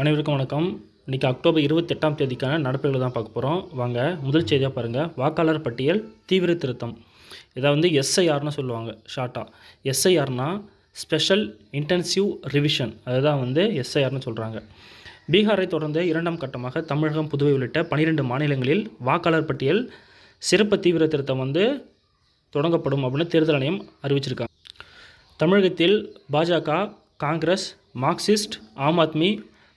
அனைவருக்கும் வணக்கம். இன்றைக்கி அக்டோபர் இருபத்தெட்டாம் தேதிக்கான நடப்புகளை தான் பார்க்க போகிறோம் வாங்க முதல் செய்தியாக பாருங்கள் வாக்காளர் பட்டியல் தீவிர திருத்தம். இதை வந்து எஸ்ஐஆர்னு சொல்லுவாங்க ஷார்ட்டாக எஸ்ஐஆர்னா ஸ்பெஷல் இன்டென்சிவ் ரிவிஷன் அதுதான் வந்து எஸ்ஐஆர்னு சொல்கிறாங்க பீகாரை தொடர்ந்து இரண்டாம் கட்டமாக தமிழகம் புதுவை உள்ளிட்ட பன்னிரெண்டு மாநிலங்களில் வாக்காளர் பட்டியல் சிறப்பு தீவிர திருத்தம் வந்து தொடங்கப்படும் அப்படின்னு தேர்தல் ஆணையம் அறிவிச்சிருக்காங்க. தமிழகத்தில் பாஜக காங்கிரஸ் மார்க்சிஸ்ட் ஆம் ஆத்மி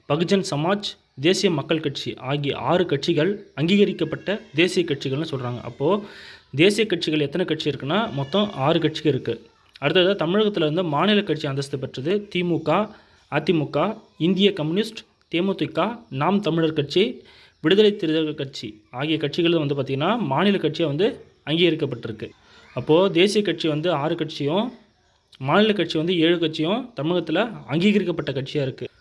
பகுஜன் சமாஜ் தேசிய மக்கள் கட்சி ஆகிய ஆறு கட்சிகள் அங்கீகரிக்கப்பட்ட தேசிய கட்சிகள்னு சொல்கிறாங்க அப்போது தேசிய கட்சிகள் எத்தனை கட்சி இருக்குன்னா மொத்தம் ஆறு கட்சிகள் இருக்குது அடுத்தது தமிழகத்தில் வந்து மாநில கட்சி அந்தஸ்து பெற்றது திமுக அதிமுக இந்திய கம்யூனிஸ்ட் தேமுதிக நாம் தமிழர் கட்சி விடுதலை சிறுத்தைகள் கட்சி ஆகிய கட்சிகள் வந்து பார்த்திங்கன்னா மாநில கட்சியாக வந்து அங்கீகரிக்கப்பட்டிருக்கு. அப்போது தேசிய கட்சி வந்து ஆறு கட்சியும் மாநில கட்சி வந்து ஏழு கட்சியும் தமிழகத்தில் அங்கீகரிக்கப்பட்ட கட்சியாக இருக்குது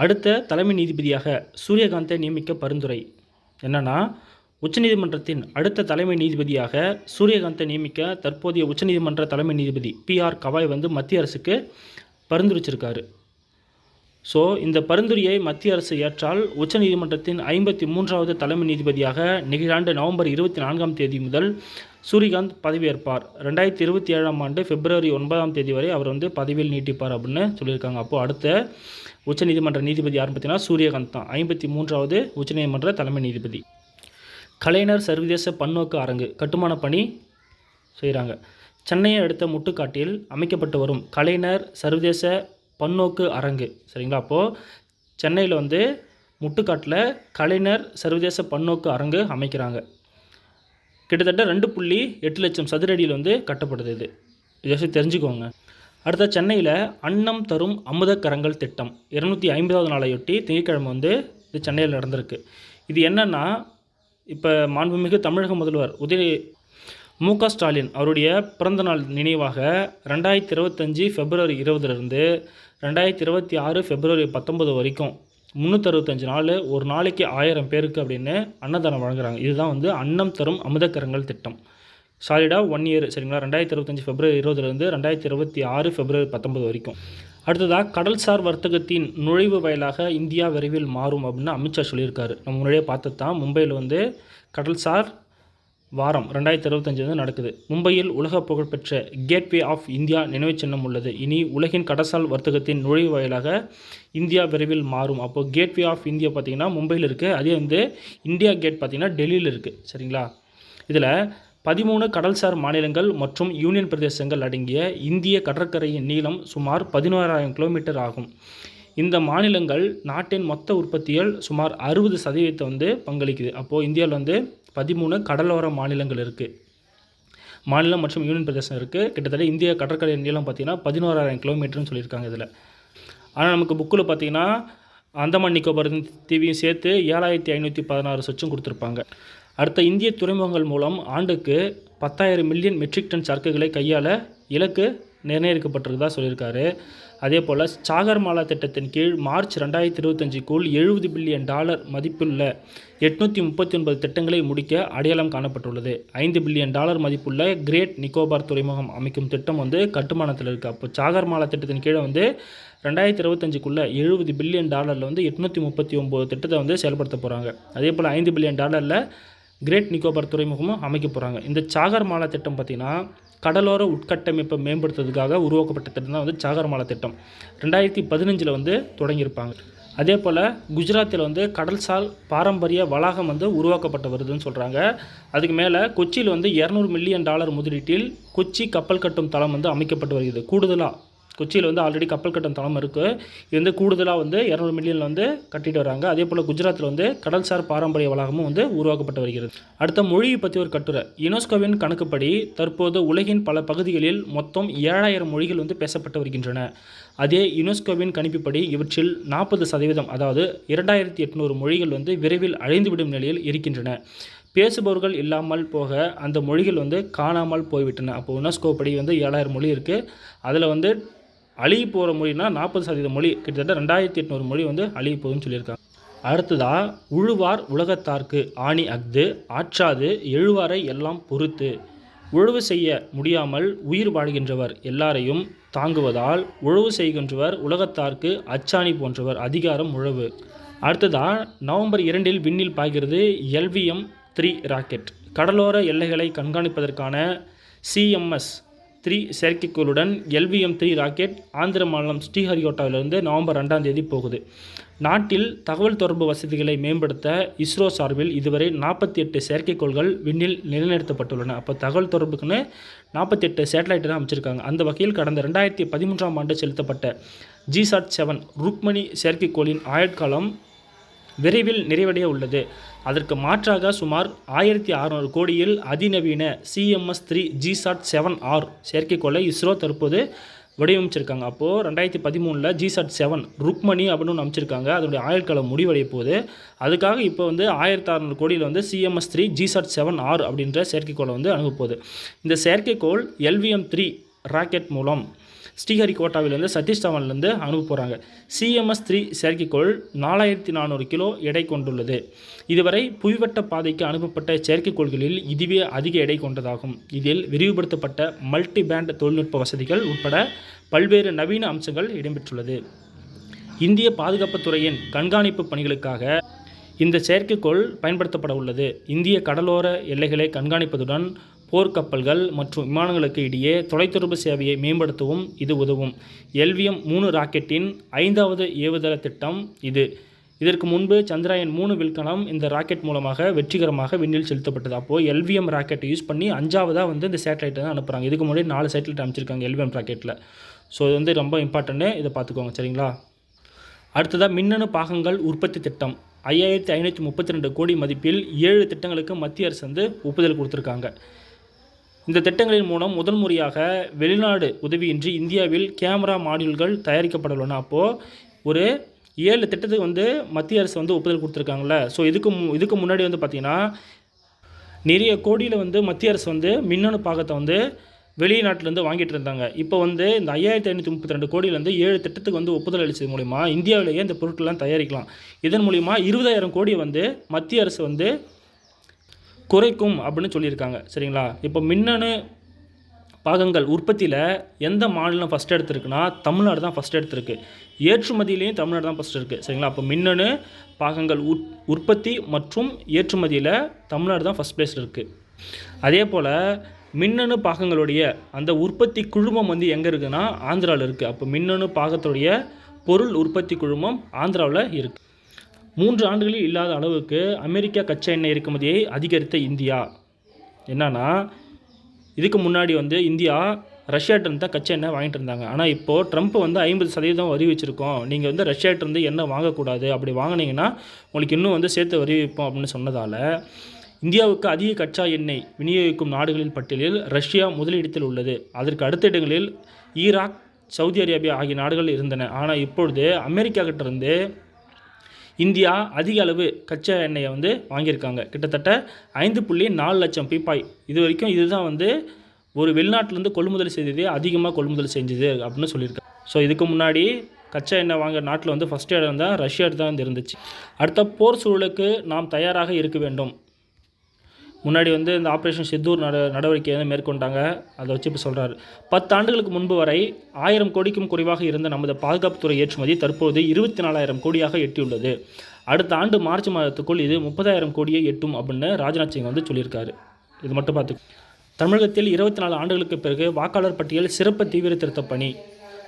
அடுத்த தலைமை நீதிபதியாக சூரியகாந்தை நியமிக்க பரிந்துரை. என்னென்னா உச்சநீதிமன்றத்தின் அடுத்த தலைமை நீதிபதியாக சூரியகாந்தை நியமிக்க தற்போதைய உச்சநீதிமன்ற தலைமை நீதிபதி பிஆர் கவாய் வந்து மத்திய அரசுக்கு பரிந்துரைச்சிருக்காரு. ஸோ இந்த பரிந்துரையை மத்திய அரசு ஏற்றால் உச்சநீதிமன்றத்தின் ஐம்பத்தி மூன்றாவது தலைமை நீதிபதியாக நிகழாண்டு நவம்பர் இருபத்தி நான்காம் தேதி முதல் சூரியகாந்த் பதவியேற்பார். ரெண்டாயிரத்தி இருபத்தி ஏழாம் ஆண்டு பிப்ரவரி ஒன்பதாம் தேதி வரை அவர் வந்து பதவியில் நீட்டிப்பார் அப்படின்னு சொல்லியிருக்காங்க. அப்போது அடுத்த உச்சநீதிமன்ற நீதிபதி யாருன்னு பார்த்தீங்கன்னா சூரியகாந்த் தான். ஐம்பத்தி மூன்றாவது உச்சநீதிமன்ற தலைமை நீதிபதி. கலைஞர் சர்வதேச பன்னோக்கு அரங்கு கட்டுமான பணி செய்கிறாங்க சென்னையை அடுத்த முட்டுக்காட்டில் அமைக்கப்பட்டு வரும் கலைஞர் சர்வதேச பன்னோக்கு அரங்கு. சரிங்களா? அப்போது சென்னையில் வந்து முட்டுக்காட்டில் கலைஞர் சர்வதேச பன்னோக்கு அரங்கு அமைக்கிறாங்க. கிட்டத்தட்ட ரெண்டு புள்ளி எட்டு லட்சம் சதுர அடியில் வந்து கட்டப்படுது இது. இதை தெரிஞ்சுக்கோங்க. அடுத்த சென்னையில் அன்னம் தரும் அமுதக்கரங்கள் திட்டம். இருநூற்றி ஐம்பதாவது நாளையொட்டி திங்கட்கிழமை வந்து இது சென்னையில் நடந்திருக்கு. இது என்னென்னா இப்போ மாண்புமிகு தமிழக முதல்வர் உதய மு க ஸ்டாலின் அவருடைய பிறந்தநாள் நினைவாக ரெண்டாயிரத்தி இருபத்தஞ்சி பிப்ரவரி இருபதுலேருந்து ரெண்டாயிரத்தி இருபத்தி ஆறு பிப்ரவரி பத்தொம்பது வரைக்கும் முந்நூற்றறுபத்தஞ்சு நாள் ஒரு நாளைக்கு ஆயிரம் பேருக்கு அப்படின்னு அன்னதானம் வழங்குறாங்க. இதுதான் வந்து அன்னம் தரும் அமுதக்கரங்கள் திட்டம். சாலிடாக ஒன் இயர் சரிங்களா? ரெண்டாயிரத்தி இருபத்தஞ்சி பிப்ரவரி இருபதுலேருந்து ரெண்டாயிரத்தி இருபத்தி ஆறு பிப்ரவரி பத்தொம்பது வரைக்கும். அடுத்ததாக கடல்சார் வர்த்தகத்தின் நுழைவு வயலாக இந்தியா விரைவில் மாறும் அப்படின்னு அமித்ஷா சொல்லியிருக்காரு. நம்ம முன்னாடியே பார்த்தது தான் மும்பையில் வந்து கடல்சார் வாரம் ரெண்டாயிரத்தி இருபத்தஞ்சு வந்து நடக்குது. மும்பையில் உலக புகழ்பெற்ற கேட்வே ஆஃப் இந்தியா நினைவு சின்னம் உள்ளது. இனி உலகின் கடசால் வர்த்தகத்தின் நுழைவு வாயிலாக இந்தியா விரைவில் மாறும். அப்போது கேட்வே ஆஃப் இந்தியா பார்த்திங்கன்னா மும்பையில் இருக்குது அதே வந்து இந்தியா கேட் பார்த்திங்கன்னா டெல்லியில் இருக்குது சரிங்களா? இதில் பதிமூணு கடல்சார் மாநிலங்கள் மற்றும் யூனியன் பிரதேசங்கள் அடங்கிய இந்திய கடற்கரையின் நீளம் சுமார் பதினோராயிரம் கிலோமீட்டர் ஆகும். இந்த மாநிலங்கள் நாட்டின் மொத்த உற்பத்தியில் சுமார் அறுபது சதவீதத்தை வந்து பங்களிக்குது. அப்போது இந்தியாவில் வந்து பதிமூணு கடலோர மாநிலங்கள் இருக்குது மாநிலம் மற்றும் யூனியன் பிரதேசம் இருக்குது கிட்டத்தட்ட இந்திய கடற்கரை நீளம் பார்த்திங்கன்னா பதினோராயிரம் கிலோமீட்டர்னு சொல்லியிருக்காங்க இதில். ஆனால் நமக்கு புக்கில் பார்த்திங்கன்னா அந்தமான் நிக்கோபார் தீவையும் சேர்த்து ஏழாயிரத்தி ஐநூற்றி பதினாறு சொச்சும் கொடுத்துருப்பாங்க. அடுத்த இந்திய துறைமுகங்கள் மூலம் ஆண்டுக்கு பத்தாயிரம் மில்லியன் மெட்ரிக் டன் சரக்குகளை கையாள இலக்கு நிர்ணயிக்கப்பட்டிருக்கதா சொல்லியிருக்காரு. அதே போல் சாகர்மாலா திட்டத்தின் கீழ் மார்ச் ரெண்டாயிரத்தி இருபத்தஞ்சுக்குள் எழுபது பில்லியன் டாலர் மதிப்புள்ள எட்நூற்றி முப்பத்தி ஒன்பது திட்டங்களை முடிக்க அடையாளம் காணப்பட்டுள்ளது. ஐந்து பில்லியன் டாலர் மதிப்புள்ள கிரேட் நிக்கோபார் துறைமுகம் அமைக்கும் திட்டம் வந்து கட்டுமானத்தில் இருக்குது அப்போ சாகர்மாலா திட்டத்தின் கீழே வந்து ரெண்டாயிரத்தி இருபத்தஞ்சுக்குள்ளே எழுபது பில்லியன் டாலரில் வந்து எட்நூற்றி முப்பத்தி ஒம்பது திட்டத்தை வந்து செயல்படுத்த போகிறாங்க அதே போல் ஐந்து பில்லியன் டாலரில் கிரேட் நிக்கோபார் துறைமுகமும் அமைக்க போகிறாங்க இந்த சாகர் மாலா திட்டம் பார்த்திங்கன்னா கடலோர உட்கட்டமைப்பை மேம்படுத்துறதுக்காக உருவாக்கப்பட்ட திட்டம் தான் வந்து சாகர் மாலா திட்டம். ரெண்டாயிரத்தி பதினஞ்சில் வந்து தொடங்கியிருப்பாங்க. அதே போல் குஜராத்தில் வந்து கடல்சால் பாரம்பரிய வளாகம் வந்து உருவாக்கப்பட்டு வருதுன்னு சொல்கிறாங்க அதுக்கு மேலே கொச்சியில் வந்து இரநூறு மில்லியன் டாலர் முதலீட்டில் கொச்சி கப்பல் கட்டும் தளம் வந்து அமைக்கப்பட்டு வருகிறது. கூடுதலாக கொச்சியில் வந்து ஆல்ரெடி கப்பல் கட்டும் தளம் இருக்குது இது வந்து கூடுதலாக வந்து இரநூறு மில்லியனில் வந்து கட்டிட்டு வராங்க. அதே போல் குஜராத்தில் வந்து கடல்சார் பாரம்பரிய வளாகமும் வந்து உருவாக்கப்பட்டு வருகிறது. அடுத்த மொழியை பற்றி ஒரு கட்டுரை. யுனெஸ்கோவின் கணக்குப்படி தற்போது உலகின் பல பகுதிகளில் மொத்தம் ஏழாயிரம் மொழிகள் வந்து பேசப்பட்டு வருகின்றன. அதே யுனெஸ்கோவின் கணிப்புப்படி இவற்றில் நாற்பது சதவீதம் அதாவது இரண்டாயிரத்தி எட்நூறு மொழிகள் வந்து விரைவில் அழிந்துவிடும் நிலையில் இருக்கின்றன. பேசுபவர்கள் இல்லாமல் போக அந்த மொழிகள் வந்து காணாமல் போய்விட்டன. அப்போ யுனெஸ்கோ படி வந்து ஏழாயிரம் மொழி இருக்குது அதில் வந்து அழுகி போகிற மொழினா நாற்பது சதவீத மொழி. கிட்டத்தட்ட ரெண்டாயிரத்தி எட்நூறு மொழி வந்து அழுகி போகுதுன்னு சொல்லியிருக்காங்க. அடுத்ததா உழுவார் உலகத்தார்க்கு ஆணி அஃது ஆற்றாது எழுவாரை எல்லாம் பொறுத்து. உழவு செய்ய முடியாமல் உயிர் வாழ்கின்றவர் எல்லாரையும் தாங்குவதால் உழவு செய்கின்றவர் உலகத்தார்க்கு அச்சாணி போன்றவர் அதிகாரம் உழவு. அடுத்ததா நவம்பர் இரண்டில் விண்ணில் பாய்கிறது எல்விஎம் த்ரீ ராக்கெட். கடலோர எல்லைகளை கண்காணிப்பதற்கான சிஎம்எஸ் த்ரீ செயற்கைக்கோளுடன் எல்விஎம் த்ரீ ராக்கெட் ஆந்திர மாநிலம் ஸ்ரீஹரிகோட்டாவிலிருந்து நவம்பர் ரெண்டாம் தேதி போகுது. நாட்டில் தகவல் தொடர்பு வசதிகளை மேம்படுத்த இஸ்ரோ சார்பில் இதுவரை நாற்பத்தி எட்டு செயற்கைக்கோள்கள் விண்ணில் நிலைநிறுத்தப்பட்டுள்ளன. அப்போ தகவல் தொடர்புக்குன்னு நாற்பத்தி எட்டு சேட்டலைட் தான் அமைச்சிருக்காங்க. அந்த வகையில் கடந்த ரெண்டாயிரத்தி பதிமூன்றாம் ஆண்டு செலுத்தப்பட்ட ஜிசாட் செவன் ருக்மணி செயற்கைக்கோளின் ஆயுட்காலம் விரைவில் நிறைவடைய உள்ளது. அதற்கு மாற்றாக சுமார் ஆயிரத்தி அறநூறு கோடியில் அதிநவீன CMS three GSAT seven R செயற்கைக்கோளை இஸ்ரோ தற்போது வடிவமைச்சிருக்காங்க. அப்போது ரெண்டாயிரத்தி பதிமூணில் ஜிசாட் செவன் ருக்மணி அப்படின்னு ஒன்று அமைச்சிருக்காங்க. அதனுடைய ஆயுட்காலம் முடிவடைய போகுது. அதுக்காக இப்போ வந்து ஆயிரத்தி அறநூறு கோடியில் வந்து CMS three GSAT seven R அப்படின்ற செயற்கைக்கோளை வந்து அனுப்ப போகுது. இந்த செயற்கைக்கோள் எல்விஎம் த்ரீ ராக்கெட் மூலம் ஸ்ரீஹரிகோட்டாவிலிருந்து சதீஷ் தவன்லேருந்து அனுப்ப போகிறாங்க சிஎம்எஸ் த்ரீ செயற்கைக்கோள் நாலாயிரத்தி நானூறு கிலோ எடை கொண்டுள்ளது. இதுவரை புவிவட்ட பாதைக்கு அனுப்பப்பட்ட செயற்கைக்கோள்களில் இதுவே அதிக எடை கொண்டதாகும். இதில் விரிவுபடுத்தப்பட்ட மல்டி பேண்ட் தொழில்நுட்ப வசதிகள் உட்பட பல்வேறு நவீன அம்சங்கள் இடம்பெற்றுள்ளது. இந்திய பாதுகாப்புத் துறையின் கண்காணிப்பு பணிகளுக்காக இந்த செயற்கைக்கோள் பயன்படுத்தப்பட உள்ளது. இந்திய கடலோர எல்லைகளை கண்காணிப்பதுடன் போர்க்கப்பல்கள் மற்றும் விமானங்களுக்கு இடையே தொலைத்தொடர்பு சேவையை மேம்படுத்தவும் இது உதவும். எல்விஎம் மூணு ராக்கெட்டின் ஐந்தாவது ஏவுதள திட்டம் இது. இதற்கு முன்பு சந்திராயன் மூணு வில்கலம் இந்த ராக்கெட் மூலமாக வெற்றிகரமாக விண்ணில் செலுத்தப்பட்டது. அப்போது எல்விஎம் ராக்கெட்டை யூஸ் பண்ணி அஞ்சாவதாக வந்து இந்த சேட்டலைட் தான் அனுப்புகிறாங்க இதுக்கு முன்னாடி நாலு சேட்டலைட் அமைச்சிருக்காங்க எல்விஎம் ராக்கெட்டில் ஸோ இது வந்து ரொம்ப இம்பார்ட்டன்ட்டு இதை பார்த்துக்கோங்க சரிங்களா? அடுத்ததாக மின்னணு பாகங்கள் உற்பத்தி திட்டம். ஐயாயிரத்தி ஐநூற்றி முப்பத்தி ரெண்டு கோடி மதிப்பில் ஏழு திட்டங்களுக்கு மத்திய அரசு வந்து ஒப்புதல் கொடுத்துருக்காங்க. இந்த திட்டங்களின் மூலம் முதல் முறையாக வெளிநாடு உதவியின்றி இந்தியாவில் கேமரா மாடியூல்கள் தயாரிக்கப்படவுள்ளன. அப்போது ஒரு ஏழு திட்டத்துக்கு வந்து மத்திய அரசு வந்து ஒப்புதல் கொடுத்துருக்காங்கள ஸோ இதுக்கு மு- இதுக்கு முன்னாடி வந்து பார்த்திங்கன்னா நிறைய கோடியில் வந்து மத்திய அரசு வந்து மின்னணு பாகத்தை வந்து வெளிநாட்டிலேருந்து வாங்கிட்டு இருந்தாங்க. இப்போ வந்து இந்த ஐயாயிரத்தி ஐநூற்றி முப்பத்தி ரெண்டு கோடியிலேருந்து ஏழு திட்டத்துக்கு வந்து ஒப்புதல் அளித்தது மூலிமா இந்தியாவிலேயே இந்த பொருட்கள்லாம் தயாரிக்கலாம். இதன் மூலிமா இருபதாயிரம் கோடி வந்து மத்திய அரசு வந்து குறைக்கும் அப்படின்னு சொல்லியிருக்காங்க. சரிங்களா? இப்போ மின்னணு பாகங்கள் உற்பத்தியில் எந்த மாநிலம் ஃபஸ்ட் எடுத்திருக்குன்னா தமிழ்நாடு தான் ஃபஸ்ட் எடுத்திருக்கு. ஏற்றுமதியிலையும் தமிழ்நாடு தான் ஃபஸ்ட் இருக்குது சரிங்களா? அப்போ மின்னணு பாகங்கள் உற் உற்பத்தி மற்றும் ஏற்றுமதியில் தமிழ்நாடு தான் ஃபஸ்ட் பிளேஸில் இருக்குது அதே போல் மின்னணு பாகங்களுடைய அந்த உற்பத்தி குழுமம் வந்து எங்கே இருக்குன்னா ஆந்திராவில் இருக்குது அப்போ மின்னணு பாகத்துடைய பொருள் உற்பத்தி குழுமம் ஆந்திராவில் இருக்குது மூன்று ஆண்டுகளில் இல்லாத அளவுக்கு அமெரிக்கா கச்சா எண்ணெய் இறக்குமதியை அதிகரித்த இந்தியா. என்னன்னா இதுக்கு முன்னாடி வந்து இந்தியா ரஷ்யாட்டிருந்து தான் கச்சா எண்ணெய் வாங்கிட்டு இருந்தாங்க. ஆனால் இப்போது ட்ரம்ப் வந்து ஐம்பது சதவீதம் வரி வச்சுருக்கோம். நீங்கள் வந்து ரஷ்யாட்டிருந்து எண்ணெய் வாங்கக்கூடாது. அப்படி வாங்கினீங்கன்னா உங்களுக்கு இன்னும் வந்து சேர்த்து வரி வைப்போம் அப்படின்னு சொன்னதால் இந்தியாவுக்கு அதிக கச்சா எண்ணெய் விநியோகிக்கும் நாடுகளின் பட்டியலில் ரஷ்யா முதலிடத்தில் உள்ளது. அதற்கு அடுத்த இடங்களில் ஈராக் சவுதி அரேபியா ஆகிய நாடுகள் இருந்தன. ஆனால் இப்பொழுது அமெரிக்கா கிட்டேருந்து இந்தியா அதிக அளவு கச்சா எண்ணெயை வந்து வாங்கியிருக்காங்க. கிட்டத்தட்ட ஐந்து புள்ளி நாலு லட்சம் பீப்பாய். இது வரைக்கும் இதுதான் வந்து ஒரு வெளிநாட்டிலேருந்து கொள்முதல் செய்தது அதிகமாக கொள்முதல் செஞ்சது அப்படின்னு சொல்லியிருக்காங்க. ஸோ இதுக்கு முன்னாடி கச்சா எண்ணெய் வாங்குற நாட்டில் வந்து ஃபஸ்ட் இடம் தான் ரஷ்யா தான் வந்து இருந்துச்சு. அடுத்த போர் சூழலுக்கு நாம் தயாராக இருக்க வேண்டும். முன்னாடி வந்து இந்த ஆப்ரேஷன் சித்தூர் நட நடவடிக்கை வந்து மேற்கொண்டாங்க. அதை வச்சு இப்போ சொல்கிறாரு பத்து ஆண்டுகளுக்கு முன்பு வரை ஆயிரம் கோடிக்கும் குறைவாக இருந்த நமது பாதுகாப்புத்துறை ஏற்றுமதி தற்போது இருபத்தி நாலாயிரம் கோடியாக எட்டியுள்ளது. அடுத்த ஆண்டு மார்ச் மாதத்துக்குள் இது முப்பதாயிரம் கோடியை எட்டும் அப்படின்னு ராஜ்நாத் சிங் வந்து சொல்லியிருக்காரு. இது மட்டும் பார்த்து தமிழகத்தில் இருபத்தி நாலு ஆண்டுகளுக்கு பிறகு வாக்காளர் பட்டியல் சிறப்பு தீவிர திருத்தப் பணி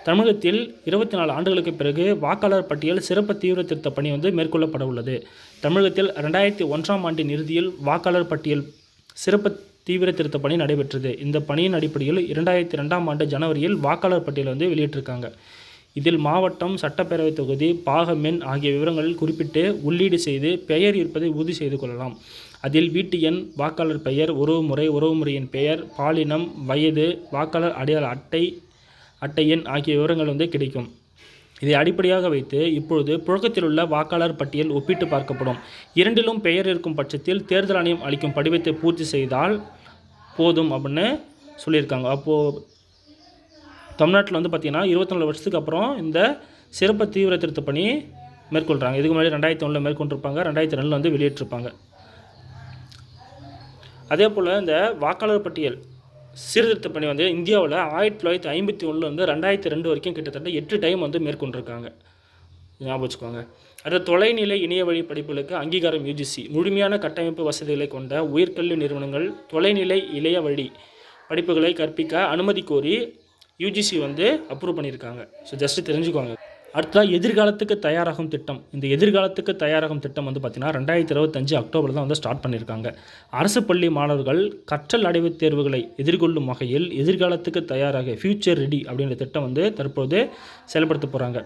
தமிழகத்தில் இருபத்தி நாலு ஆண்டுகளுக்கு பிறகு வாக்காளர் பட்டியல் சிறப்பு தீவிர திருத்த பணி வந்து மேற்கொள்ளப்பட உள்ளது. தமிழகத்தில் ரெண்டாயிரத்தி ஒன்றாம் ஆண்டின் இறுதியில் வாக்காளர் பட்டியல் சிறப்பு தீவிர திருத்த பணி நடைபெற்றது. இந்த பணியின் அடிப்படையில் இரண்டாயிரத்தி ரெண்டாம் ஆண்டு ஜனவரியில் வாக்காளர் பட்டியல் வந்து வெளியிட்டிருக்காங்க. இதில் மாவட்டம் சட்டப்பேரவை தொகுதி பாகமென் ஆகிய விவரங்களில் குறிப்பிட்டு உள்ளீடு செய்து பெயர் இருப்பதை உறுதி செய்து கொள்ளலாம். அதில் வீட்டு எண் வாக்காளர் பெயர் உறவுமுறை உறவுமுறையின் பெயர் பாலினம் வயது வாக்காளர் அடையாள அட்டை அட்டை எண் ஆகிய விவரங்கள் வந்து கிடைக்கும். இதை அடிப்படையாக வைத்து இப்பொழுது புழக்கத்தில் உள்ள வாக்காளர் பட்டியல் ஒப்பிட்டு பார்க்கப்படும். இரண்டிலும் பெயர் இருக்கும் பட்சத்தில் தேர்தல் ஆணையம் அளிக்கும் படிவத்தை பூர்த்தி செய்தால் போதும் அப்படின்னு சொல்லியிருக்காங்க. அப்போது தமிழ்நாட்டில் வந்து பார்த்திங்கன்னா இருபத்தி நாலு வருஷத்துக்கு அப்புறம் இந்த சிறப்பு தீவிர திருத்த பணி மேற்கொள்கிறாங்க இதுக்கு முன்னாடி ரெண்டாயிரத்தி ஒன்றில் மேற்கொண்டிருப்பாங்க. ரெண்டாயிரத்தி ரெண்டில் வந்து வெளியிட்டிருப்பாங்க அதே போல் இந்த வாக்காளர் பட்டியல் சீர்திருத்த பணி வந்து இந்தியாவில் ஆயிரத்தி தொள்ளாயிரத்தி ஐம்பத்தி ஒன்றுலேருந்து ரெண்டாயிரத்தி ரெண்டு வரைக்கும் கிட்டத்தட்ட எட்டு டைம் வந்து மேற்கொண்டிருக்காங்க. ஞாபகம் வச்சுக்கோங்க. அடுத்த தொலைநிலை இணைய வழி படிப்புகளுக்கு அங்கீகாரம் யூஜிசி முழுமையான கட்டமைப்பு வசதிகளை கொண்ட உயர்கல்வி நிறுவனங்கள் தொலைநிலை இளைய வழி படிப்புகளை கற்பிக்க அனுமதி கோரி யூஜிசி வந்து அப்ரூவ் பண்ணியிருக்காங்க. ஸோ ஜஸ்ட்டு தெரிஞ்சுக்கோங்க. அடுத்ததாக எதிர்காலத்துக்கு தயாராகும் திட்டம். இந்த எதிர்காலத்துக்கு தயாராகும் திட்டம் வந்து பார்த்திங்கன்னா ரெண்டாயிரத்தி இருபத்தஞ்சு அக்டோபர் தான் வந்து ஸ்டார்ட் பண்ணியிருக்காங்க அரசு பள்ளி மாணவர்கள் கற்றல் அடைவுத் தேர்வுகளை எதிர்கொள்ளும் வகையில் எதிர்காலத்துக்கு தயாராக ஃபியூச்சர் ரெடி அப்படின்ற திட்டம் வந்து தற்போது செயல்படுத்த போகிறாங்க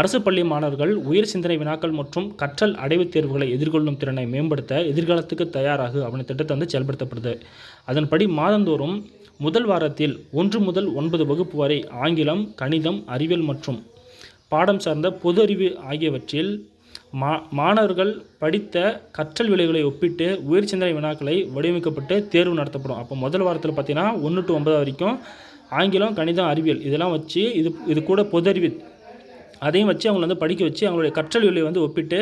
அரசு பள்ளி மாணவர்கள் உயர் சிந்தனை வினாக்கள் மற்றும் கற்றல் அடைவுத் தேர்வுகளை எதிர்கொள்ளும் திறனை மேம்படுத்த எதிர்காலத்துக்கு தயாராகு அப்படின்ற திட்டத்தை வந்து செயல்படுத்தப்படுது. அதன்படி மாதந்தோறும் முதல் வாரத்தில் ஒன்று முதல் ஒன்பது வகுப்பு வரை ஆங்கிலம் கணிதம் அறிவியல் மற்றும் பாடம் சார்ந்த பொது அறிவு ஆகியவற்றில் மா மாணவர்கள் படித்த கற்றல் விலைகளை ஒப்பிட்டு உயிர் சிந்தனை வினாக்களை வடிவமைக்கப்பட்டு தேர்வு நடத்தப்படும். அப்போ முதல் வாரத்தில் பார்த்தீங்கன்னா ஒன்று டு ஒன்பது வரைக்கும் ஆங்கிலம் கணிதம் அறிவியல் இதெல்லாம் வச்சு இது இது கூட பொது அறிவு. அதையும் வச்சு அவங்கள வந்து படிக்க வச்சு அவங்களுடைய கற்றல் விலையை வந்து ஒப்பிட்டு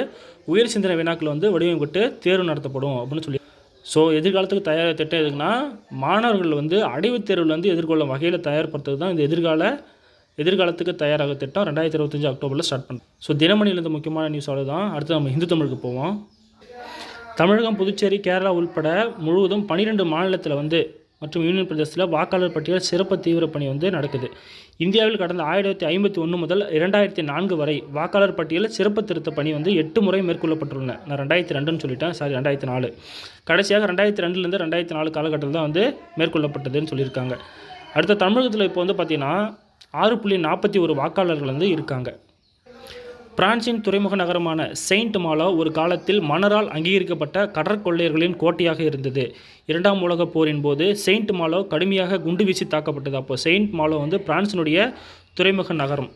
உயர் சிந்தனை வினாக்கள் வந்து வடிவமைக்கப்பட்டு தேர்வு நடத்தப்படும் அப்படின்னு சொல்லி. ஸோ எதிர்காலத்துக்கு தயார் திட்டம் எதுக்குன்னா மாணவர்கள் வந்து அடைவுத் தேர்வில் வந்து எதிர்கொள்ளும் வகையில் தயார்படுத்துறது தான் இந்த எதிர்கால எதிர்காலத்துக்கு தயாராக திட்டம் ரெண்டாயிரத்தி இருபத்தஞ்சு அக்டோபரில் ஸ்டார்ட் பண்ணுறோம் ஸோ தினமணியிலிருந்து முக்கியமான நியூஸ் அவ்வளோதான் அடுத்து நம்ம இந்து தமிழுக்கு போவோம். தமிழகம் புதுச்சேரி கேரளா உள்பட முழுவதும் பன்னிரெண்டு மாநிலத்தில் வந்து மற்றும் யூனியன் பிரதேசத்தில் வாக்காளர் பட்டியல் சிறப்பு தீவிர பணி வந்து நடக்குது. இந்தியாவில் கடந்த ஆயிரத்தி ஐம்பத்தி ஒன்று முதல் இரண்டாயிரத்தி நான்கு வரை வாக்காளர் பட்டியலில் சிறப்பு திருத்த பணி வந்து எட்டு முறை மேற்கொள்ளப்பட்டுள்ளன. நான் ரெண்டாயிரத்தி ரெண்டுன்னு சொல்லிட்டேன். சாரி ரெண்டாயிரத்தி நாலு. கடைசியாக ரெண்டாயிரத்தி ரெண்டுலேருந்து ரெண்டாயிரத்தி நாலு காலகட்டத்தில் தான் வந்து மேற்கொள்ளப்பட்டதுன்னு சொல்லியிருக்காங்க. அடுத்த தமிழகத்தில் இப்போ வந்து பார்த்திங்கன்னா ஆறு புள்ளி நாற்பத்தி ஒரு வாக்காளர்கள் வந்து இருக்காங்க. பிரான்சின் துறைமுக நகரமான செயின்ட் மாலோ ஒரு காலத்தில் மன்னரால் அங்கீகரிக்கப்பட்ட கடற்கொள்ளையர்களின் கோட்டையாக இருந்தது. இரண்டாம் உலகப் போரின் போது செயின்ட் மாலோ கடுமையாக குண்டு வீசி தாக்கப்பட்டது. அப்போ செயின்ட் மாலோ வந்து பிரான்சினுடைய துறைமுக நகரம்.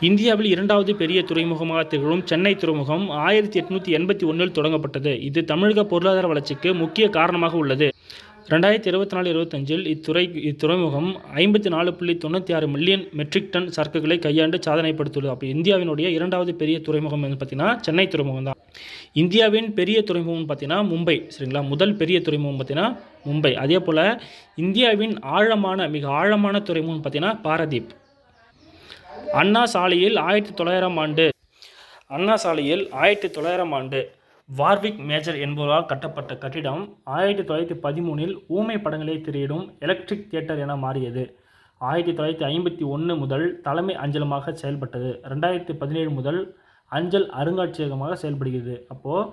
இந்தியாவில் இரண்டாவது பெரிய துறைமுகமாக திகழும் சென்னை துறைமுகம் ஆயிரத்தி எட்நூற்றி எண்பத்தி ஒன்றில் தொடங்கப்பட்டது. இது தமிழக பொருளாதார வளர்ச்சிக்கு முக்கிய காரணமாக உள்ளது. ரெண்டாயிரத்தி இருபத்தி நாலு இருபத்தஞ்சில் இத்துறை இத்துறைமுகம் ஐம்பத்தி நாலு புள்ளி தொண்ணூற்றி ஆறு மில்லியன் மெட்ரிக் டன் சரக்குகளை கையாண்டு சாதனை படுத்துள்ளது அப்போ இந்தியாவினுடைய இரண்டாவது பெரிய துறைமுகம் வந்து பார்த்திங்கன்னா சென்னை துறைமுகம் தான் இந்தியாவின் பெரிய துறைமுகம்னு பார்த்தீங்கன்னா மும்பை சரிங்களா? முதல் பெரிய துறைமுகம் பார்த்தீங்கன்னா மும்பை. அதே போல் இந்தியாவின் ஆழமான மிக ஆழமான துறைமுகம் பார்த்தீங்கன்னா பாரதீப். அண்ணா சாலையில் ஆயிரத்தி தொள்ளாயிரம் ஆண்டு அண்ணா சாலையில் ஆயிரத்தி தொள்ளாயிரம் ஆண்டு வார்விக் மேஜர் என்பவரால் கட்டப்பட்ட கட்டிடம் ஆயிரத்தி தொள்ளாயிரத்தி பதிமூணில் ஊமை படங்களை திரையிடும் எலக்ட்ரிக் தியேட்டர் என மாறியது. ஆயிரத்தி தொள்ளாயிரத்தி ஐம்பத்தி ஒன்று முதல் தலைமை அஞ்சலமாக செயல்பட்டது. ரெண்டாயிரத்தி பதினேழு முதல் அஞ்சல் அருங்காட்சியகமாக செயல்படுகிறது. அப்போது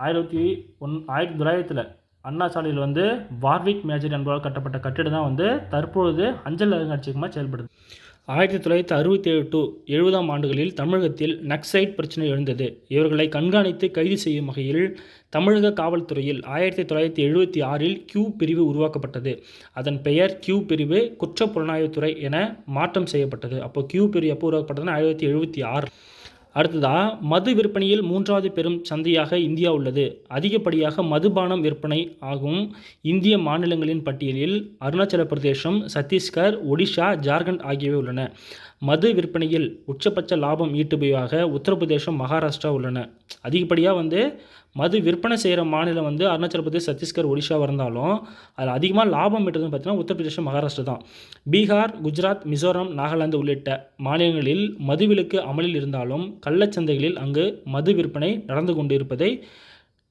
ஆயிரத்தி ஒன் ஆயிரத்தி தொள்ளாயிரத்தில் அண்ணா சாலையில் வந்து வார்விக் மேஜர் என்பவரால் கட்டப்பட்ட கட்டிடம் தான் வந்து தற்பொழுது அஞ்சல் அருங்காட்சியகமாக செயல்படுது. ஆயிரத்தி தொள்ளாயிரத்தி அறுபத்தி ஏழு டு எழுபதாம் ஆண்டுகளில் தமிழகத்தில் நக்சைட் பிரச்சனை எழுந்தது. இவர்களை கண்காணித்து கைது செய்யும் வகையில் தமிழக காவல்துறையில் ஆயிரத்தி தொள்ளாயிரத்தி எழுபத்தி ஆறில் கியூ பிரிவு உருவாக்கப்பட்டது. அதன் பெயர் கியூ பிரிவு குற்ற புலனாய்வுத்துறை என மாற்றம் செய்யப்பட்டது. அப்போ கியூ பிரிவு எப்போ உருவாக்கப்பட்டதுன்னா ஆயிரத்தி எழுபத்தி ஆறு. அடுத்ததாக மது விற்பனையில் மூன்றாவது பெரும் சந்தையாக இந்தியா உள்ளது. அதிகப்படியாக மதுபானம் விற்பனை ஆகும் இந்திய மாநிலங்களின் பட்டியலில் அருணாச்சல பிரதேசம் சத்தீஸ்கர் ஒடிஷா ஜார்க்கண்ட் ஆகியவை உள்ளன. மது விற்பனையில் உச்சபட்ச லாபம் ஈட்டுபவையாக உத்தரப்பிரதேசம் மகாராஷ்டிரா உள்ளன. அதிகப்படியாக வந்து மது விற்பனை செய்கிற மாநிலம் வந்து அருணாச்சல பிரதேஷ் சத்தீஸ்கர் ஒடிஷா இருந்தாலும் அதில் அதிகமாக லாபம் ஈட்டுறதுன்னு பார்த்தீங்கன்னா உத்தரப்பிரதேசம் மகாராஷ்டிரா தான். பீகார் குஜராத் மிசோரம் நாகாலாந்து உள்ளிட்ட மாநிலங்களில் மதுவிலக்கு அமலில் இருந்தாலும் கள்ளச்சந்தைகளில் அங்கு மது விற்பனை நடந்து கொண்டு இருப்பதை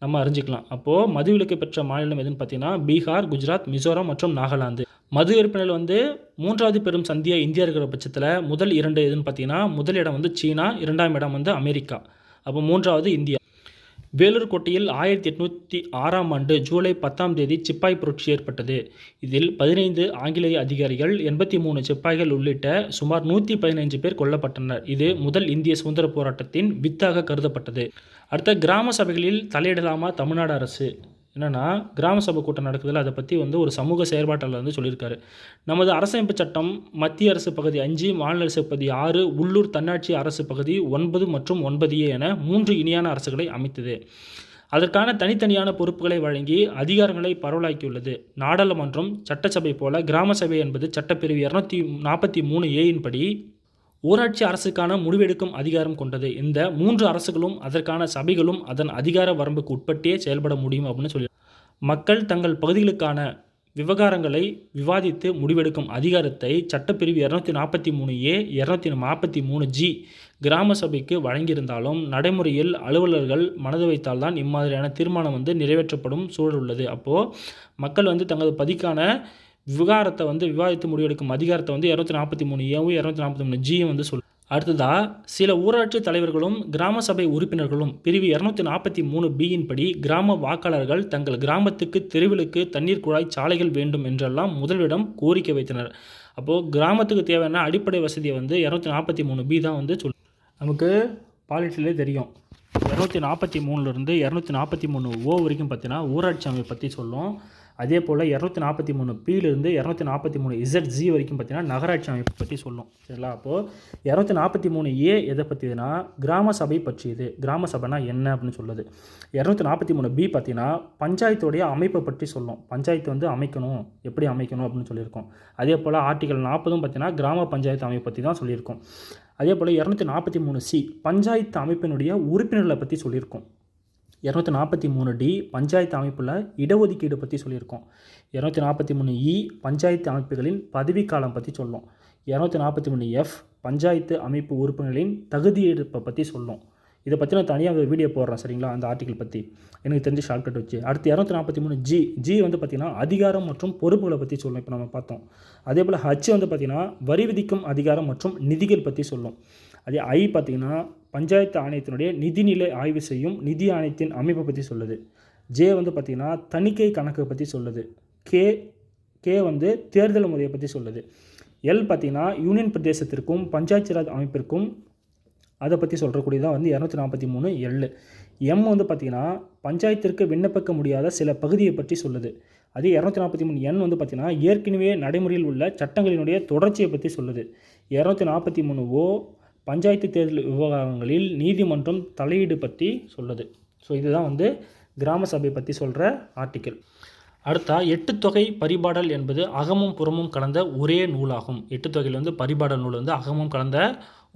நம்ம அறிஞ்சிக்கலாம். அப்போது மதுவிலக்கு பெற்ற மாநிலம் எதுன்னு பார்த்தீங்கன்னா பீகார் குஜராத் மிசோரம் மற்றும் நாகாலாந்து. மது விற்பனையில் வந்து மூன்றாவது பெரும் சந்தியாக இந்தியா இருக்கிற பட்சத்தில் முதல் இரண்டு எதுன்னு பார்த்தீங்கன்னா முதல் இடம் வந்து சீனா இரண்டாம் இடம் வந்து அமெரிக்கா. அப்போ மூன்றாவது இந்தியா. வேலூர் கோட்டையில் ஆயிரத்தி எட்நூற்றி ஆறாம் ஆண்டு ஜூலை பத்தாம் தேதி சிப்பாய் புரட்சி ஏற்பட்டது. இதில் பதினைந்து ஆங்கிலேய அதிகாரிகள் எண்பத்தி மூணு சிப்பாய்கள் உள்ளிட்ட சுமார் நூற்றி பதினைஞ்சு பேர் கொல்லப்பட்டனர். இது முதல் இந்திய சுதந்திர போராட்டத்தின் வித்தாக கருதப்பட்டது. அடுத்த கிராம சபைகளில் தலையிடலாமா தமிழ்நாடு அரசு? என்னென்னா கிராம சபை கூட்டம் நடக்குதுல அதை பற்றி வந்து ஒரு சமூக செயற்பாட்டாளர் வந்து சொல்லியிருக்காரு. நமது அரசமைப்பு சட்டம் மத்திய அரசு பகுதி அஞ்சு மாநில அரசு பகுதி ஆறு உள்ளூர் தன்னாட்சி அரசு பகுதி ஒன்பது மற்றும் ஒன்பது ஏ என மூன்று இணையான அரசுகளை அமைத்தது. அதற்கான தனித்தனியான பொறுப்புகளை வழங்கி அதிகாரங்களை பரவலாக்கியுள்ளது. நாடாளுமன்றம் சட்டசபை போல கிராம சபை என்பது சட்டப்பிரிவு இரநூத்தி நாற்பத்தி மூணு ஏயின் படி ஊராட்சி அரசுக்கான முடிவெடுக்கும் அதிகாரம் கொண்டது. இந்த மூன்று அரசுகளும் அதற்கான சபைகளும் அதன் அதிகார வரம்புக்கு உட்பட்டே செயல்பட முடியும் அப்படின்னு சொல்லி மக்கள் தங்கள் பகுதிகளுக்கான விவகாரங்களை விவாதித்து முடிவெடுக்கும் அதிகாரத்தை சட்டப்பிரிவு இரநூத்தி நாற்பத்தி மூணு ஏ இரநூத்தி நாற்பத்தி மூணு ஜி கிராம சபைக்கு வழங்கியிருந்தாலும் நடைமுறையில் அலுவலர்கள் மனது வைத்தால்தான் இம்மாதிரியான தீர்மானம் வந்து நிறைவேற்றப்படும் சூழல் உள்ளது. அப்போது மக்கள் வந்து தங்களது பதிக்கான விவகாரத்தை வந்து விவாதித்து முடிவெடுக்கும் அதிகாரத்தை வந்து இரநூத்தி நாற்பத்தி மூணு ஏவும் இரநூத்தி நாற்பத்தி மூணு ஜியும் வந்து சொல் அடுத்ததாக சில ஊராட்சி தலைவர்களும் கிராம சபை உறுப்பினர்களும் பிரிவு இரநூத்தி நாற்பத்தி மூணு பியின் படி கிராம வாக்காளர்கள் தங்கள் கிராமத்துக்கு தெருவிலுக்கு தண்ணீர் குழாய் சாலைகள் வேண்டும் என்றெல்லாம் முதல்விடம் கோரிக்கை வைத்தனர். அப்போது கிராமத்துக்கு தேவையான அடிப்படை வசதியை வந்து இரநூத்தி நாற்பத்தி மூணு பி தான் வந்து சொல் நமக்கு பாலிட்டிலே தெரியும். இரநூத்தி நாற்பத்தி மூணுலேருந்து இரநூத்தி நாற்பத்தி மூணு ஓ வரைக்கும் பார்த்தீங்கன்னா ஊராட்சி அமைப்பை பற்றி சொல்லும். அதே போல் இரநூத்தி நாற்பத்தி மூணு பியிலிருந்து இரநூத்தி நாற்பத்தி மூணு இசட் ஜி வரைக்கும் பார்த்தீங்கன்னா நகராட்சி அமைப்பு பற்றி சொல்லும். சரிங்களா? அப்போது இரநூத்தி நாற்பத்தி மூணு ஏ எதை பற்றியதுன்னா கிராம சபை பற்றியது. கிராம சபைனா என்ன அப்படின்னு சொல்லுது இரநூத்தி நாற்பத்தி மூணு பி பார்த்தீங்கன்னா பஞ்சாயத்துடைய அமைப்பை பற்றி சொல்லும். பஞ்சாயத்து வந்து அமைக்கணும். எப்படி அமைக்கணும் அப்படின்னு சொல்லியிருக்கோம். அதே போல் ஆர்டிகல் நாற்பதும் பார்த்தீங்கன்னா கிராம பஞ்சாயத்து அமைப்பு பற்றி தான் சொல்லியிருக்கோம். அதே போல் இரநூத்தி நாற்பத்தி மூணு சி பஞ்சாயத்து அமைப்பினுடைய உறுப்பினர்களை பற்றி சொல்லியிருக்கோம். இரநூத்தி நாற்பத்தி மூணு டி பஞ்சாயத்து அமைப்பில் இடஒதுக்கீடு பற்றி சொல்லியிருக்கோம். இரநூத்தி நாற்பத்தி மூணு இ பஞ்சாயத்து அமைப்புகளின் பதவிக்காலம் பற்றி சொல்லும். இரநூத்தி நாற்பத்தி மூணு எஃப் பஞ்சாயத்து அமைப்பு உறுப்பினர்களின் தகுதியெடுப்பை பற்றி சொல்லும். இதை பற்றி நான் தனியாக ஒரு வீடியோ போடுறேன் சரிங்களா? அந்த ஆர்டிக்கல் பற்றி எனக்கு தெரிஞ்ச ஷார்ட்கட் வச்சு. அடுத்து இரநூத்தி நாற்பத்தி மூணு ஜி. ஜி வந்து பார்த்திங்கன்னா அதிகாரம் மற்றும் பொறுப்புகளை பற்றி சொல்லும். இப்போ நம்ம பார்த்தோம். அதே போல் ஹச் வந்து பார்த்திங்கன்னா வரி விதிக்கும் அதிகாரம் மற்றும் நிதிகள் பற்றி சொல்லும். அதே ஐ பார்த்திங்கன்னா பஞ்சாயத்து ஆணையத்தினுடைய நிதிநிலை ஆய்வு செய்யும் நிதி ஆணையத்தின் அமைப்பை பற்றி சொல்லுது. ஜே வந்து பார்த்திங்கன்னா தணிக்கை கணக்கை பற்றி சொல்லுது. கே கே வந்து தேர்தல் முறையை பற்றி சொல்லுது. எல் பார்த்திங்கன்னா யூனியன் பிரதேசத்திற்கும் பஞ்சாயத்து ராஜ் அமைப்பிற்கும் அதை பற்றி சொல்கிறக்கூடியதான் வந்து இரநூத்தி நாற்பத்தி மூணு எல் எம் வந்து பார்த்திங்கன்னா பஞ்சாயத்திற்கு விண்ணப்பிக்க முடியாத சில பகுதியை பற்றி சொல்லுது. அது இரநூத்தி நாற்பத்தி மூணு எண் வந்து பார்த்திங்கன்னா ஏற்கனவே நடைமுறையில் உள்ள சட்டங்களினுடைய தொடர்ச்சியை பற்றி சொல்லுது. இரநூத்தி நாற்பத்தி மூணு ஓ பஞ்சாயத்து தேர்தல் விவகாரங்களில் நீதிமன்றம் தலையீடு பற்றி சொல்லுது. ஸோ இதுதான் வந்து கிராம சபை பற்றி சொல்கிற ஆர்டிக்கல் அடுத்தா எட்டு தொகை பரிபாடல் என்பது அகமும் புறமும் கலந்த ஒரே நூலாகும். எட்டு தொகையில் வந்து பரிபாடல் நூல் வந்து அகமும் கலந்த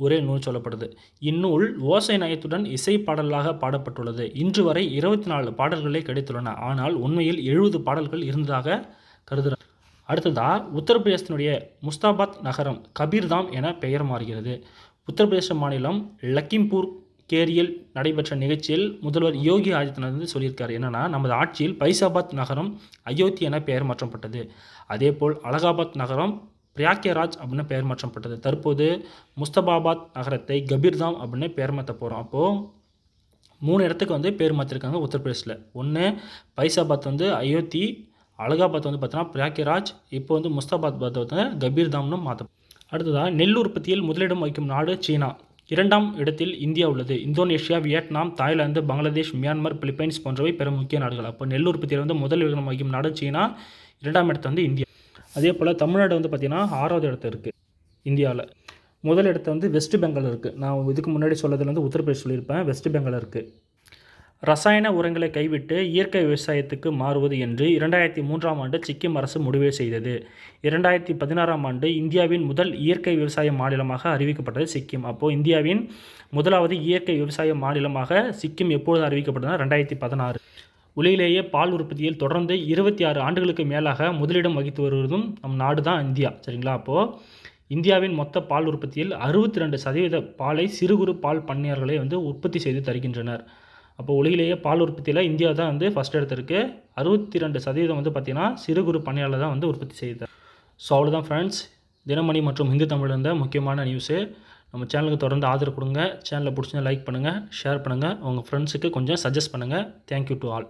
ஒரே நூல் சொல்லப்படுது. இந்நூல் ஓசை நயத்துடன் இசை பாடலாக பாடப்பட்டுள்ளது. இன்று வரை இருபத்தி நாலு பாடல்களே கிடைத்துள்ளன. ஆனால் உண்மையில் எழுபது பாடல்கள் இருந்ததாக கருதுகிறார் அடுத்ததா உத்தரப்பிரதேசத்தினுடைய முஸ்தாபாத் நகரம் கபீர்தாம் என பெயர் மாறுகிறது. உத்தரப்பிரதேச மாநிலம் லக்கிம்பூர் கேரியில் நடைபெற்ற நிகழ்ச்சியில் முதல்வர் யோகி ஆதித்யநாத் வந்து சொல்லியிருக்காரு. என்னென்னா நமது ஆட்சியில் பைசாபாத் நகரம் அயோத்தி என பெயர் மாற்றப்பட்டது. அதேபோல் அலகாபாத் நகரம் பிரியாக்கியராஜ் அப்படின்னு பெயர் மாற்றப்பட்டது. தற்போது முஸ்தபாபாத் நகரத்தை கபீர்தாம் அப்படின்னு பெயர் மாற்ற போகிறோம் அப்போது மூணு இடத்துக்கு வந்து பேர் மாற்றிருக்காங்க உத்தரப்பிரதேசில் ஒன்று பைசாபாத் வந்து அயோத்தி அலகாபாத் வந்து பார்த்தோன்னா பிரியாக்கியராஜ் இப்போ வந்து முஸ்தாபாத் வந்து கபீர்தாம்னு மாற்ற அடுத்ததாக நெல் உற்பத்தியில் முதலிடம் வகிக்கும் நாடு சீனா. இரண்டாம் இடத்தில் இந்தியா உள்ளது. Indonesia Vietnam Thailand Bangladesh Myanmar Philippines போன்றவை பிற முக்கிய நாடுகள். அப்போ நெல் உற்பத்தியில் வந்து முதல் இடம் வகிக்கும் நாடு சீனா இரண்டாம் இடத்துல வந்து இந்தியா. அதே போல் தமிழ்நாடு வந்து பார்த்திங்கன்னா ஆறாவது இடத்துல இருக்குது இந்தியாவில் முதல் இடத்துல வந்து வெஸ்ட் பெங்கால் இருக்குது நான் இதுக்கு முன்னாடி சொல்லதில் வந்து உத்தரப்பிரதேஷ் சொல்லியிருப்பேன். வெஸ்ட் பெங்கால் இருக்குது ரசாயன உரங்களை கைவிட்டு இயற்கை விவசாயத்துக்கு மாறுவது என்று இரண்டாயிரத்தி மூன்றாம் ஆண்டு சிக்கிம் அரசு முடிவு செய்தது. இரண்டாயிரத்தி பதினாறாம் ஆண்டு இந்தியாவின் முதல் இயற்கை விவசாய மாநிலமாக அறிவிக்கப்பட்டது சிக்கிம். அப்போது இந்தியாவின் முதலாவது இயற்கை விவசாய மாநிலமாக சிக்கிம் எப்பொழுது அறிவிக்கப்பட்டதுனா ரெண்டாயிரத்தி பதினாறு. உலகிலேயே பால் உற்பத்தியில் தொடர்ந்து இருபத்தி ஆறு ஆண்டுகளுக்கு மேலாக முதலிடம் வகித்து வருவதும் நம் நாடு தான் இந்தியா. சரிங்களா? அப்போது இந்தியாவின் மொத்த பால் உற்பத்தியில் அறுபத்தி ரெண்டு சதவீத பாலை சிறு குறு பால் பண்ணையார்களே வந்து உற்பத்தி செய்து தருகின்றனர். அப்போ உலகிலேயே பால் உற்பத்தியில் இந்தியா தான் வந்து ஃபஸ்ட் இடத்திற்கு அறுபத்தி ரெண்டு சதவீதம் வந்து பார்த்திங்கன்னா சிறு குறு பணியாளர் தான் வந்து உற்பத்தி செய்து ஸோ அவ்வளோதான் ஃப்ரெண்ட்ஸ் தினமணி மற்றும் ஹிந்து தமிழ் இருந்த முக்கியமான நியூஸு நம்ம சேனலுக்கு தொடர்ந்து ஆதரவு கொடுங்க. சேனலை பிடிச்சிருந்தா லைக் பண்ணுங்கள் ஷேர் பண்ணுங்கள் உங்கள் ஃப்ரெண்ட்ஸுக்கு கொஞ்சம் சஜஸ்ட் பண்ணுங்கள் தேங்க்யூ டு ஆல்